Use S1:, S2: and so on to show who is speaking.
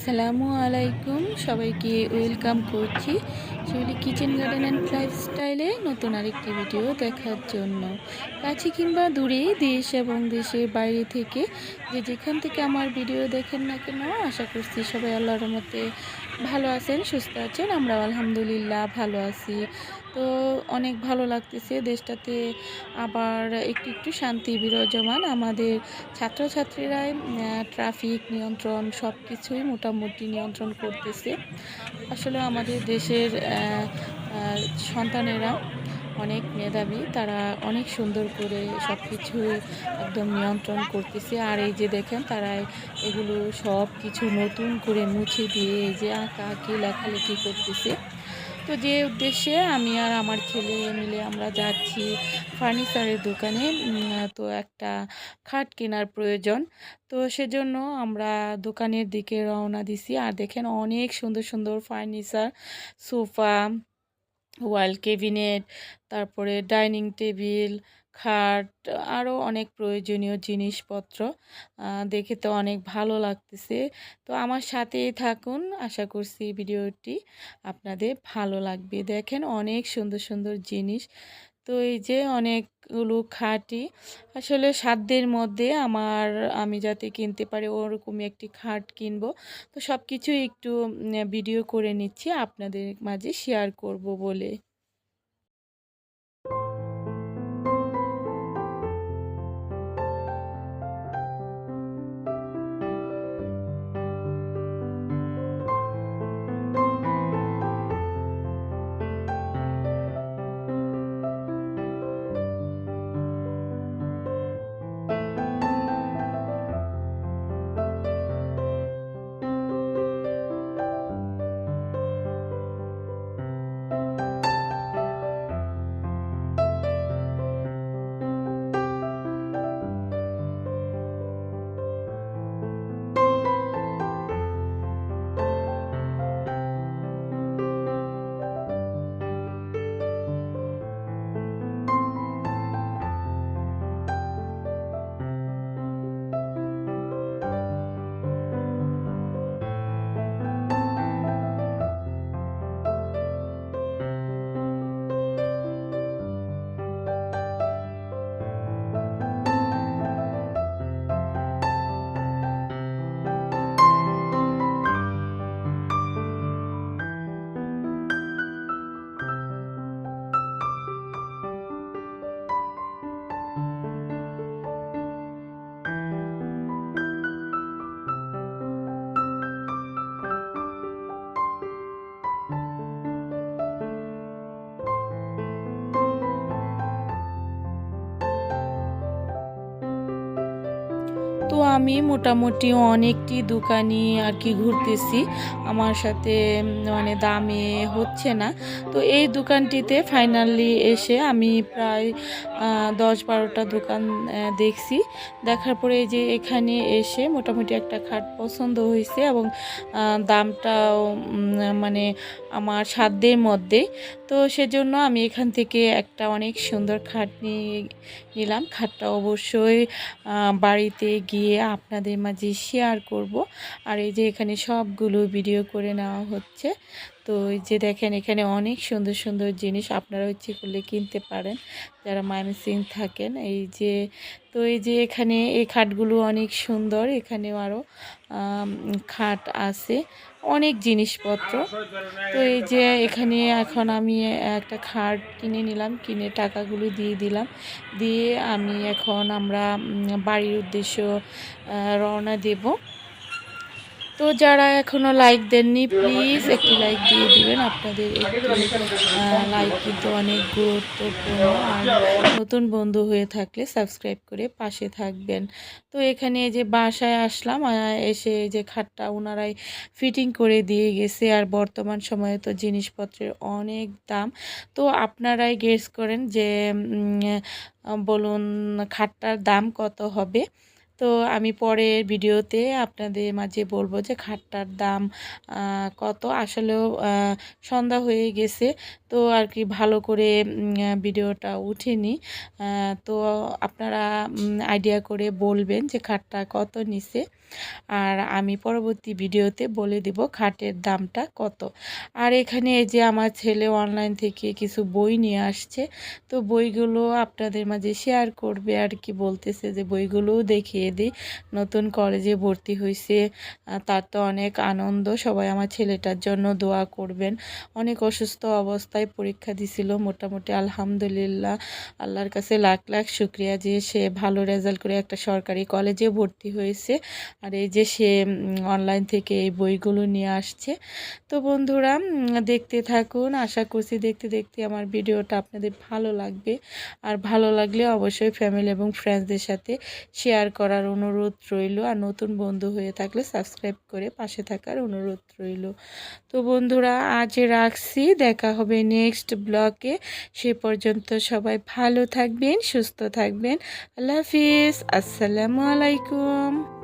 S1: আসসালামু আলাইকুম। সবাইকে ওয়েলকাম করছি শিউলি কিচেন গার্ডেন অ্যান্ড লাইফস্টাইলে নতুন আরেকটি ভিডিও দেখার জন্য। কাছে কিংবা দূরে দেশ এবং দেশের বাইরে থেকে যে যেখান থেকে আমার ভিডিও দেখেন না কেন, আশা করছি সবাই আল্লাহর মতে ভালো আছেন? সুস্থ আছেন? আমরাও আলহামদুলিল্লাহ ভালো আছি। তো অনেক ভালো লাগতেছে দেশটাতে আবার একটু একটু শান্তি বিরাজমান। আমাদের ছাত্রছাত্রীরাই ট্রাফিক নিয়ন্ত্রণ সব কিছুই মোটামুটি নিয়ন্ত্রণ করতেছে। আসলে আমাদের দেশের সন্তানেরা অনেক মেধাবী, তারা অনেক সুন্দর করে সব কিছু একদম নিয়ন্ত্রণ করতেছে। আর এই যে দেখেন, তারা এগুলো সব কিছু নতুন করে মুছে দিয়ে এই যে আঁকা, আঁকি, লেখালেখি করতেছে। তো যে উদ্দেশ্যে আমি আর আমার ছেলে মিলে আমরা যাচ্ছি ফার্নিচারের দোকানে তো একটা খাট কেনার প্রয়োজন। তো সেজন্য আমরা দোকানের দিকে রওনা দিছি। আর দেখেন অনেক সুন্দর সুন্দর ফার্নিচার, সোফা ওয়াল কেবিনেট তারপরে ডাইনিং টেবিল, খাট আরও অনেক প্রয়োজনীয় জিনিসপত্র। দেখে তো অনেক ভালো লাগতেছে। তো আমার সাথেই থাকুন। আশা করছি ভিডিওটি আপনাদের ভালো লাগবে। দেখেন অনেক সুন্দর সুন্দর জিনিস। তো এই যে অনেকগুলো খাটি, আসলে সাধ্যের মধ্যে আমার, আমি যাতে কিনতে পারি ওরকমই একটি খাট কিনবো। তো সব কিছু একটু ভিডিও করে নিচ্ছি, আপনাদের মাঝে শেয়ার করব বলে। তো আমি মোটামুটি অনেকটি দোকানই আর কি ঘুরতেছি। আমার সাথে মানে দামে হচ্ছে না। তো এই দোকানটিতে ফাইনালি এসে আমি প্রায় দশ বারোটা দোকান দেখছি। দেখার পরে যে এখানে এসে মোটামুটি একটা খাট পছন্দ হয়েছে এবং দামটাও মানে আমার সাধ্যের মধ্যে। তো সেজন্য আমি এখান থেকে একটা অনেক সুন্দর খাট নিয়ে নিলাম। খাটটা অবশ্যই বাড়িতে গিয়ে আপনাদের মাঝে শেয়ার করব। আর এই যে এখানে সবগুলো ভিডিও করে নেওয়া হচ্ছে। তো এই যে দেখেন, এখানে অনেক সুন্দর সুন্দর জিনিস আপনারা ইচ্ছে করলে কিনতে পারেন, যারা মাইমসিং থাকেন। এই যে, তো এই যে এখানে এই খাটগুলো অনেক সুন্দর, এখানেও আরও খাট আছে, অনেক জিনিসপত্র। তো এই যে এখানে এখন আমি একটা খাট কিনে নিলাম, কিনে টাকাগুলো দিয়ে দিলাম। দিয়ে আমি এখন আমরা বাড়ির উদ্দেশ্য রওনা দেব। তো যারা এখনও লাইক দেননি প্লিজ একটি লাইক দিয়ে দিবেন। আপনাদের একটি লাইক কিন্তু অনেক গুরুত্বপূর্ণ। আর নতুন বন্ধু হয়ে থাকলে সাবস্ক্রাইব করে পাশে থাকবেন। তো এখানে যে বাসায় আসলাম এসে যে খাটটা ওনারাই ফিটিং করে দিয়ে গেছে। আর বর্তমান সময়ে তো জিনিসপত্রের অনেক দাম। তো আপনারাই গেস করেন যে বলুন, খাটটার দাম কত হবে? তো আমি পরের ভিডিওতে আপনাদের মাঝে বলব যে খাটটার দাম কত? আসলেও সন্ধ্যা হয়ে গেছে। তো আর কি ভালো করে ভিডিওটা উঠেনি। তো আপনারা আইডিয়া করে বলবেন যে খাটটা কত নিছে। আর আমি পরবর্তী ভিডিওতে বলে দিব খাটের দামটা কত। আর এখানে যে আমার ছেলে অনলাইন থেকে কিছু বই নিয়ে আসছে। তো বইগুলো আপনাদের মাঝে শেয়ার করবে আর কি বলতেছে যে বইগুলোও দেখিয়ে দিই। নতুন কলেজে ভর্তি হয়েছে তার তো অনেক আনন্দ। সবাই আমার ছেলেটার জন্য দোয়া করবেন। অনেক অসুস্থ অবস্থায় পরীক্ষা দিছিল। মোটামুটি আলহামদুলিল্লাহ। আল্লাহর কাছে লাখ লাখ শুক্রিয়া যে সে ভালো রেজাল্ট করে একটা সরকারি কলেজে ভর্তি হয়েছে। আর এই যে সে অনলাইন থেকে এই বইগুলো নিয়ে আসছে। তো বন্ধুরা দেখতে থাকুন। আশা করছি দেখতে দেখতে আমার ভিডিওটা আপনাদের ভালো লাগবে। আর ভালো লাগলে অবশ্যই ফ্যামিলি এবং ফ্রেন্ডসদের সাথে শেয়ার করার অনুরোধ রইল। আর নতুন বন্ধু হয়ে থাকলে সাবস্ক্রাইব করে পাশে থাকার অনুরোধ রইল। তো বন্ধুরা, আজ রাখছি। দেখা হবে নেক্সট ব্লকে সে পর্যন্ত সবাই ভালো থাকবেন, সুস্থ থাকবেন। আল্লাহ হাফিজ। আসসালামু আলাইকুম।